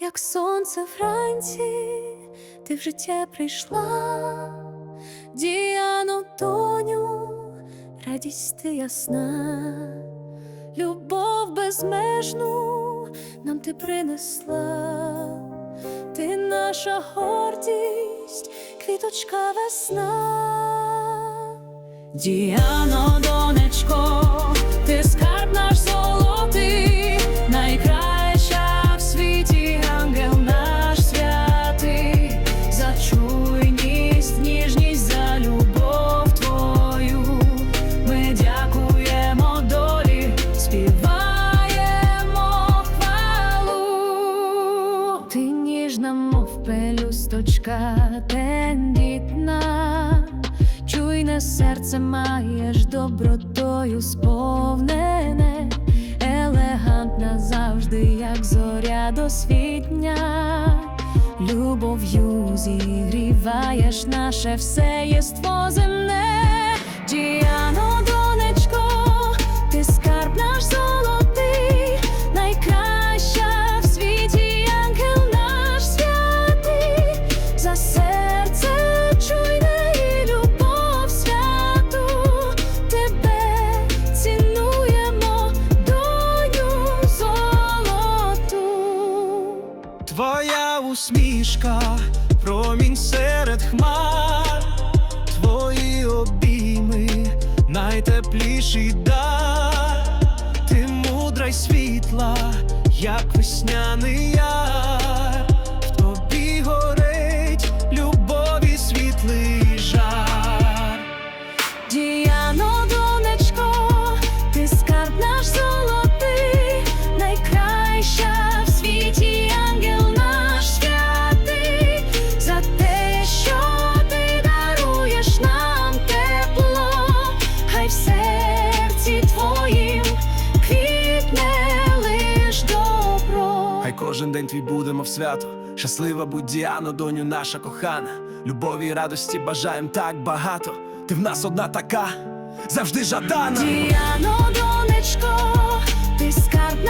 як сонце вранці, ти в життя прийшла, Діано, доню, радість ти ясна, любов безмежну нам ти принесла, ти наша гордість, квіточка весна. Діано, донечко, ніжна, мов пелюсточка тендітна. Чуйне серце маєш добротою сповнене, елегантна завжди, як зоря досвітня, любов'ю зігріваєш наше все єство земне, Твоя усмішка, промінь серед хмар, твої обійми, найтепліший дар, ти мудра й світла, як весняний яр, тобі горить любові світлий жар. Діано, донечко, ти скарб наш золотий, найкраща кожен день твій буде, мов свято. Щаслива будь Діано, доню наша кохана. Любові і радості бажаєм так багато. Ти в нас одна така, завжди жадана. Діано, донечко, ти скарб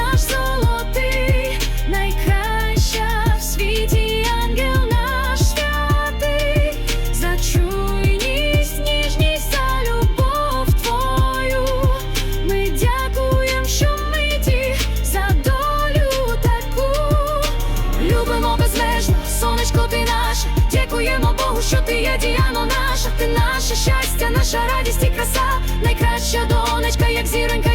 що ти є діяно наша, ти наше щастя, наша радість і краса, найкраща донечка, як зіронька.